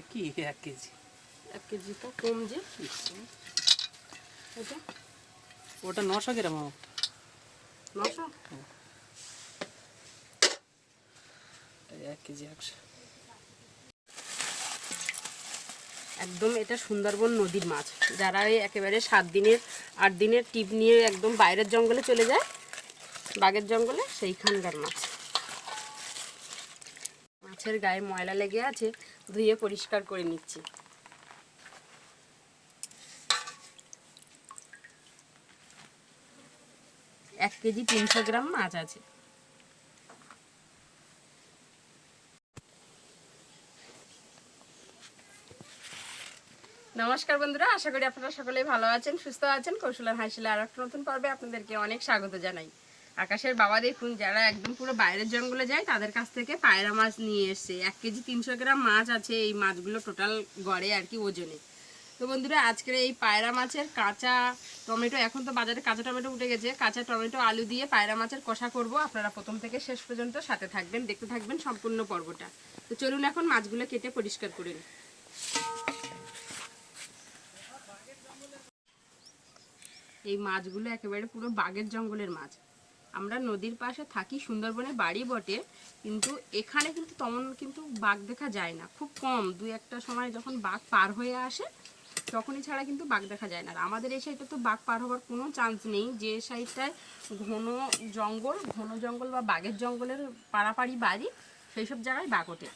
একই এক কেজি। এক কেজি তো কম যে। এটা? ওটা নশো গ্রাম। আমার। নশো এক কেজি একশো। একদম এটা সুন্দরবন নদীর মাছ। যারা এই একেবারে সাত দিনের আট দিনের টিপ নিয়ে একদম বাইরের জঙ্গলে চলে যায় বাগের জঙ্গলে সেইখানকার মাছ। মাছের গায়ে ময়লা লেগে আছে, ধুয়ে পরিষ্কার করে নিচ্ছি। এক কেজি তিনশো গ্রাম মাছ আছে। নমস্কার বন্ধুরা, আশা করি আপনারা সকলেই ভালো আছেন, সুস্থ আছেন। কৌশলার হাসিলে আর একটা নতুন পর্বে আপনাদেরকে অনেক স্বাগত জানাই। আকাশের বাবা দেখুন যারা একদম পুরো বাইরের জঙ্গলে যায়, তাদের কাছ থেকে পায়রা মাছ নিয়ে এসছে এক কেজি তিনশো গ্রাম মাছ আছে এই মাছগুলো টোটাল গড়ে আর কি ওজনে। তো বন্ধুরা, আজকের এই পায়রা মাছের কাঁচা টমেটো, এখন তো বাজারে কাঁচা টমেটো উঠে গেছে। কাঁচা টমেটো, আলু দিয়ে পায়রা মাছের কষা করব। আপনারা প্রথম থেকে শেষ পর্যন্ত সাথে থাকবেন, দেখতে থাকবেন সম্পূর্ণ পর্বটা। তো চলুন এখন মাছগুলো কেটে পরিষ্কার করে নিই। এই মাছগুলো একেবারে পুরো বাগের জঙ্গলের মাছ। আমরা নদীর পাশে থাকি, সুন্দরবনে বাড়ি বটে, কিন্তু এখানে কিন্তু তেমন কিন্তু বাঘ দেখা যায় না। খুব কম দু একটা সময় যখন বাঘ পার হয়ে আসে, তখনই ছাড়া কিন্তু বাঘ দেখা যায় না। আর আমাদের এই সাইডে তো বাঘ পার হওয়ার কোনো চান্স নেই। যে সাইডটায় ঘন জঙ্গল ঘন জঙ্গল বা বাঘের জঙ্গলের পাড়াপাড়ি বাড়ি সেই সব জায়গায় বাঘ ওঠে।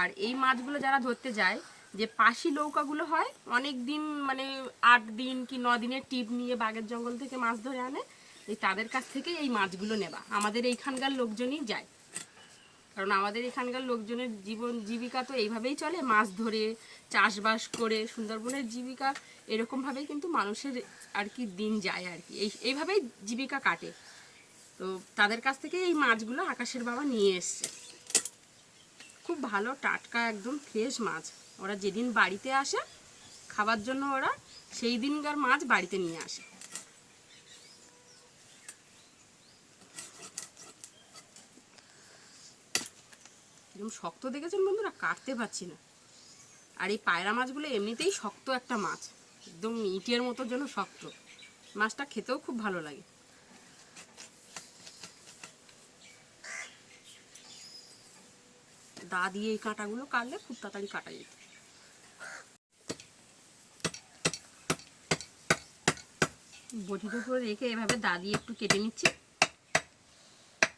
আর এই মাছগুলো যারা ধরতে যায়, যে পাশি নৌকাগুলো হয় অনেক দিন মানে আট দিন কি ন দিনের টিপ নিয়ে বাঘের জঙ্গল থেকে মাছ ধরে আনে এই তাদের কাছ থেকে এই মাছগুলো নেবা। আমাদের এইখানকার লোকজনই যায়। কারণ আমাদের এখানকার লোকজনের জীবন, জীবিকা তো এইভাবেই চলে। মাছ ধরে, চাষবাস করে, সুন্দরবনের জীবিকা এরকমভাবেই কিন্তু মানুষের আর কি দিন যায় আর কি। এই, এইভাবেই জীবিকা কাটে। তো তাদের কাছ থেকে এই মাছগুলো আকাশের বাবা নিয়ে এসছে। খুব ভালো, টাটকা, একদম ফ্রেশ মাছ। ওরা যেদিন বাড়িতে আসে, খাবার জন্য ওরা সেই দিনকার মাছ বাড়িতে নিয়ে আসে। এরকম শক্ত দেখেছেন বন্ধুরা? কাটতে পারছি না। আর এই পায়রা মাছগুলো এমনিতেই শক্ত একটা মাছ। একদম ইটের মতো যেন শক্ত। মাছটা খেতেও খুব ভালো লাগে। দা দিয়ে এই কাঁটাগুলো কাটলে খুব তাড়াতাড়ি কাটা যেত। বটির উপরে রেখে এভাবে দা দিয়ে একটু কেটে নিচ্ছি।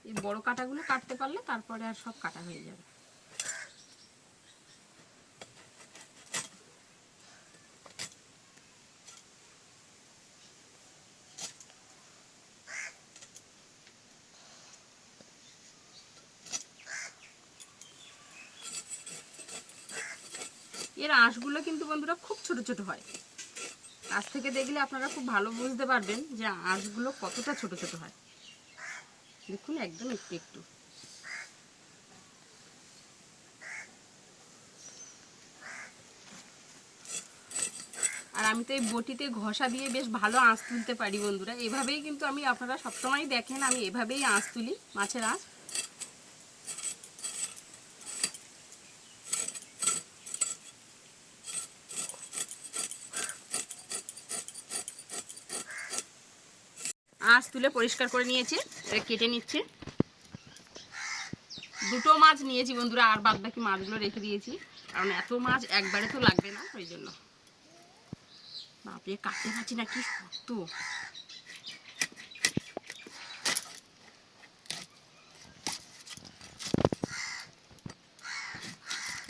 এই বড় কাঁটাগুলো কাটতে পারলে তারপরে আর সব কাটা হয়ে যাবে এর আঁশগুলো কিন্তু বন্ধুরা খুব ছোট ছোট হয়। কাছ থেকে দেখলে আপনারা খুব ভালো বুঝতে পারবেন যে আঁশগুলো কতটা ছোট ছোট হয়। দেখুন একদম একটু একটু। আর আমি তো এই বটিতে ঘষা দিয়ে বেশ ভালো আঁশ তুলতে পারি বন্ধুরা। এভাবেই কিন্তু আমি আপনারা সবসময় দেখেন, আমি এভাবেই আঁশ তুলি, মাছের আঁশ। আঁশ তুলে পরিষ্কার করে নিয়েছি এবার কেটে নিচ্ছে। দুটো মাছ নিয়েছি বন্ধুরা, আর বাদ বাকি মাছগুলো রেখে দিয়েছি। কারণ এত মাছ একবারে তো লাগবে না, ওই জন্য। বাপরে, কাটতে পারছি না, কি শক্ত।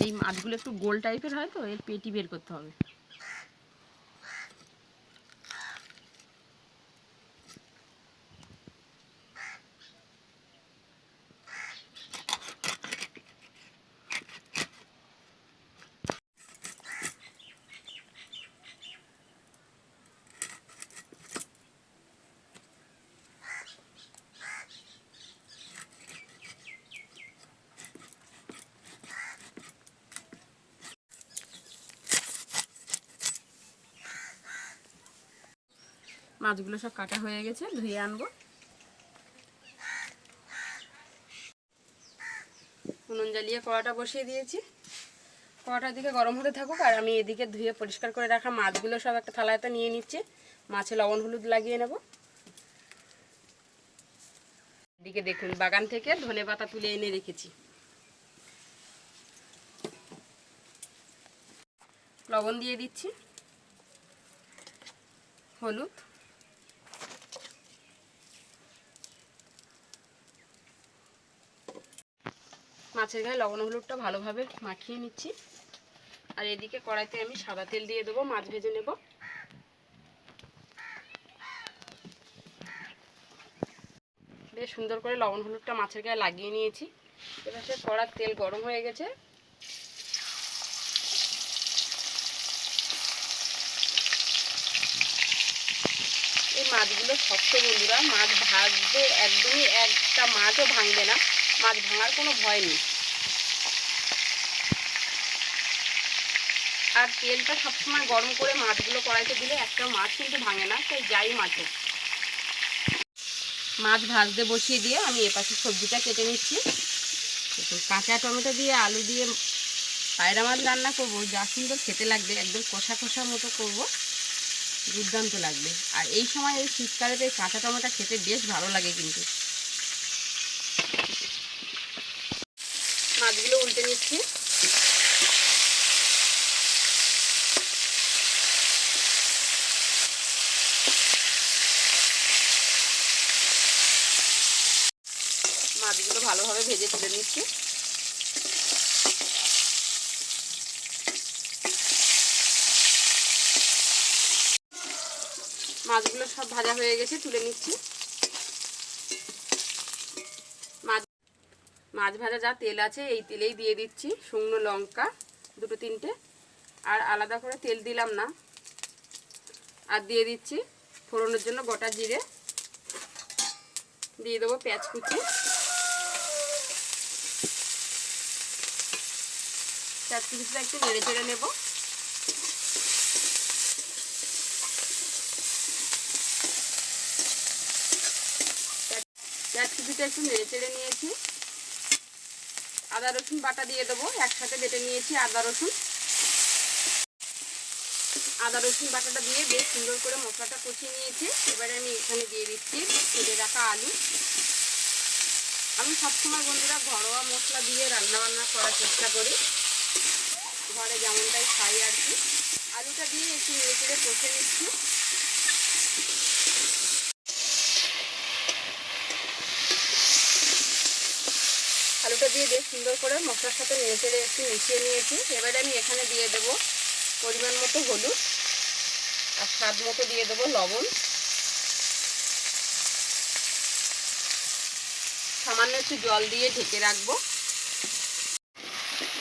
এই মাছগুলো একটু গোল টাইপের হয় তো, এর পেটি বের করতে হবে। মাছগুলো সব কাটা হয়ে গেছে, ধুয়ে আনব। উনুন জ্বালিয়ে কড়াটা বসিয়ে দিয়েছি। কড়াটার দিকে গরম হতে থাকুক আর আমি এদিকে ধুয়ে পরিষ্কার করে রাখা মাছগুলো সব একটা থালাতে নিয়ে নিচ্ছি। মাছে লবণ হলুদ লাগিয়ে নেব। এদিকে দেখুন, বাগান থেকে ধনে পাতা তুলে এনে রেখেছি। লবণ দিয়ে দিচ্ছি। হলুদ। মাছের গায়ে লবণ হলুদটা ভালোভাবে মাখিয়ে নিচ্ছি। আর এদিকে কড়াইতে আমি সাদা তেল দিয়ে দেবো, মাছ ভেজে নেব। বেশ সুন্দর করে লবণ হলুদটা মাছের গায়ে লাগিয়ে নিয়েছি। এবার সে কড়ার তেল গরম হয়ে গেছে। এই মাছগুলো শক্ত বন্ধুরা, মাছ ভাজতে একদমই, একটা মাছও ভাঙবে না। মাছ ভাঙার কোনো ভয় নেই। আর তেলটা সবসময় গরম করে মাছগুলো কড়াইতে দিলে একটা মাছ কিন্তু ভাঙে না তাই যাই মাছ মাছ ভাজতে বসিয়ে দিয়ে আমি এপাশে সবজিটা কেটে নিচ্ছি। কাঁচা টমেটো দিয়ে, আলু দিয়ে পায়রা মাছ রান্না করব, যা সুন্দর খেতে লাগবে, একদম কষা কষা মতো করব, দুর্দান্ত লাগবে। আর এই সময় এই শীতকালেতে এই কাঁচা টমেটো খেতে বেশ ভালো লাগে কিন্তু। মাছগুলো উল্টে নিচ্ছি মাছগুলো ভালোভাবে ভেজে তুলে নিচ্ছি। মাছগুলো সব ভাজা হয়ে গেছে, তুলে নিচ্ছি। মাছ মাছ ভাজা যা তেল আছে, এই তেলেই দিয়ে দিচ্ছি শুকনো লঙ্কা, দুটো তিনটে। আর আলাদা করে তেল দিলাম না। আর দিয়ে দিচ্ছি ফোড়নের জন্য গোটা জিরে। দিয়ে দেবো পেঁয়াজ কুচি। পেঁয়াজ কুচিটা একটু নেড়ে চেড়ে নেব। কুচিটা একটু নেড়ে চেড়ে নিয়েছি। আদা, রসুন বাটা দিয়ে দেবো, একসাথে বেটে নিয়েছি আদা, রসুন। আদা, রসুন বাটাটা দিয়ে বেশ সুন্দর করে মশলাটা কষিয়ে নিয়েছি। এবারে আমি এখানে দিয়ে দিচ্ছি ফেলে রাখা আলু। আমি সবসময় বন্ধুরা ঘরোয়া মশলা দিয়ে রান্না বান্না করার চেষ্টা করি। ঘরে যেমনটাই খাই আর কি। আলুটা দিয়ে একটু নেড়ে চেড়ে কষে নিচ্ছি। আলুটা দিয়ে বেশ সুন্দর করে মশলার সাথে নেড়ে চেড়ে একটু মিশিয়ে নিয়েছি। এবারে আমি এখানে দিয়ে দেব পরিমাণ মতো হলুদ আর স্বাদ মতো দিয়ে দেবো লবণ। সামান্য একটু জল দিয়ে ঢেকে রাখব।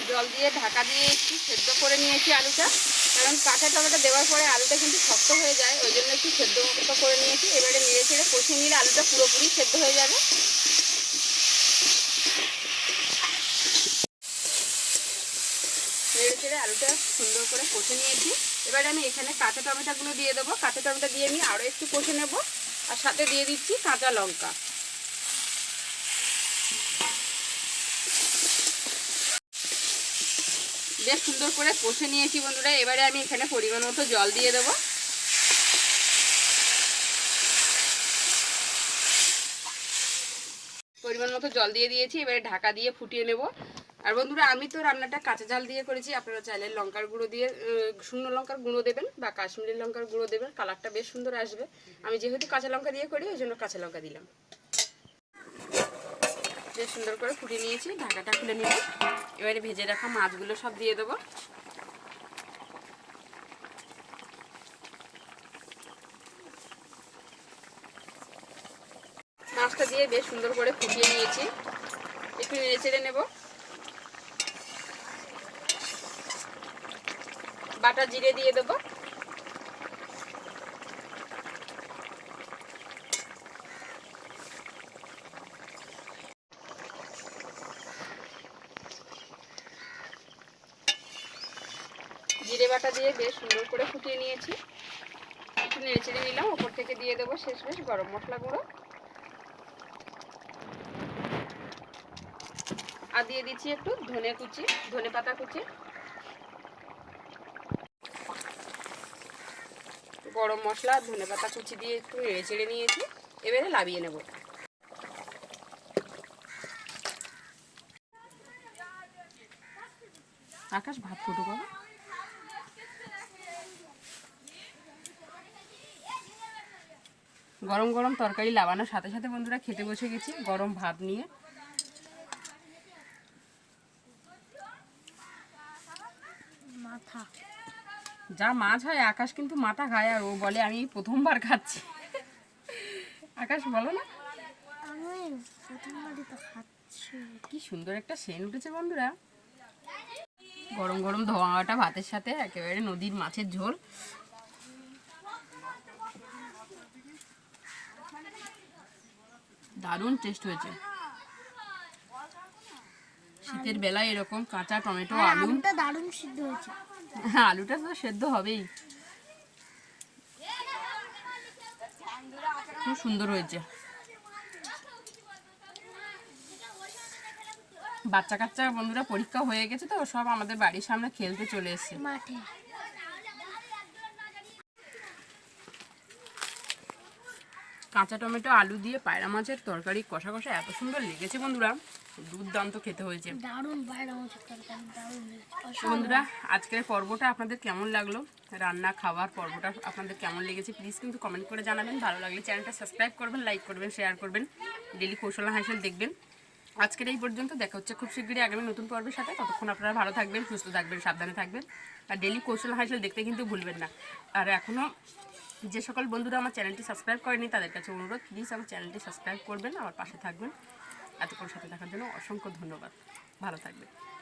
জল দিয়ে ঢাকা দিয়ে একটু সেদ্ধ করে নিয়েছি আলুটা। কারণ কাঁচা টমেটো দেওয়ার পরে আলুটা কিন্তু শক্ত হয়ে যায়, ওই জন্য একটু সেদ্ধ মতো করে নিয়েছি। এবারে নেড়ে ছেড়ে কষিয়ে নিলে আলুটা পুরোপুরি সেদ্ধ হয়ে যাবে। নেড়ে ছেড়ে আলুটা সুন্দর করে কষে নিয়েছি। এবারে আমি এখানে কাঁচা টমেটোগুলো দিয়ে দেবো। কাঁচা টমেটো দিয়ে আমি আরও একটু কষে নেব। আর সাথে দিয়ে দিচ্ছি কাঁচা লঙ্কা। বেশ সুন্দর করে কষে নিয়েছি বন্ধুরা। এবারে আমি এখানে পরিমাণ মতো জল দিয়ে দেবো। পরিমাণ মতো জল দিয়ে দিয়েছি, এবারে ঢাকা দিয়ে ফুটিয়ে নেব। আর বন্ধুরা, আমি তো রান্নাটা কাঁচা ঝাল দিয়ে করেছি। আপনারা চাইলে লঙ্কার গুঁড়ো দিয়ে শুকনো লঙ্কার গুঁড়ো দেবেন বা কাশ্মীরি লঙ্কার গুঁড়ো দেবেন। কালারটা বেশ সুন্দর আসবে। আমি যেহেতু কাঁচা লঙ্কা দিয়ে করি, ওই জন্য কাঁচা লঙ্কা দিলাম। বেশ সুন্দর করে ফুটিয়ে নিয়েছি, ঢাকাটা খুলে নিব। এবারে ভেজে রাখা মাছগুলো সব দিয়ে দেবো। মাছটা দিয়ে বেশ সুন্দর করে ফুটিয়ে নিয়েছি। একটু নেড়ে চেড়ে নেব। বাটা জিরে দিয়ে দেবো। জিরে বাটা দিয়ে বেশ সুন্দর করে ফুটিয়ে নিয়েছি। একটু নেড়ে চেড়ে নিলাম, ওপর থেকে দিয়ে দেবো শেষ বেশ গরম মশলা গুঁড়ো। আর দিয়ে দিচ্ছি একটু ধনে কুচি, ধনে পাতা কুচি। গরম মশলা ধনে পাতা কুচি দিয়ে একটু নেড়ে চেড়ে নিয়েছি, এবারে লাবিয়ে নেব। আকাশ ভাত ফুটো করো গরম গরম তরকারি লাগানোর সাথে সাথে বন্ধুরা খেতে বসে গেছি গরম ভাত নিয়ে। মাথা। যা মাছ হয় আকাশ কিন্তু মাথা খায় আর ও বলে আমি প্রথমবার খাচ্ছি। আকাশ বলো না। কি সুন্দর একটা সেন উঠেছে বন্ধুরা। গরম গরম ধোঁয়াটা ভাতের সাথে একেবারে নদীর মাছের ঝোল। দারুণ টেস্ট হয়েছে। শীতের বেলায় এরকম কাঁচা টমেটো আলু। আলুটা দারুণ সিদ্ধ হয়েছে। হ্যাঁ আলুটা তো সেদ্ধ হবেই। খুব সুন্দর হয়েছে। বাচ্চা কাচ্চা বন্ধুরা পরীক্ষা হয়ে গেছে তো সব আমাদের বাড়ির সামনে খেলতে চলে এসেছে। মাঠে। কাঁচা টমেটো আলু দিয়ে পায়রা মাছের তরকারি কষা কষা এত সুন্দর লেগেছে বন্ধুরা। দুর্দান্ত খেতে হয়েছে। বন্ধুরা আজকের পর্বটা আপনাদের কেমন লাগল? রান্না খাওয়ার পর্বটা আপনাদের কেমন লেগেছে? প্লিজ কিন্তু কমেন্ট করে জানাবেন। ভালো লাগলে চ্যানেলটা সাবস্ক্রাইব করবেন লাইক করবেন শেয়ার করবেন। ডেলি কৌশলা হাসেল দেখবেন। আজকের এই পর্যন্ত দেখা হচ্ছে খুব শীঘ্রই আগামী নতুন পর্বের সাথে। ততক্ষণ আপনারা ভালো থাকবেন সুস্থ থাকবেন সাবধানে থাকবেন। আর ডেলি কৌশল হাসেল দেখতে কিন্তু ভুলবেন না। আর এখনও যে সকল বন্ধুরা আমার চ্যানেলটি সাবস্ক্রাইব করেনি, তাদের কাছে অনুরোধ প্লিজ আমার চ্যানেলটি সাবস্ক্রাইব করবেন, আমার পাশে থাকবেন। এতক্ষণ সাথে থাকার জন্য অসংখ্য ধন্যবাদ। ভালো থাকবেন।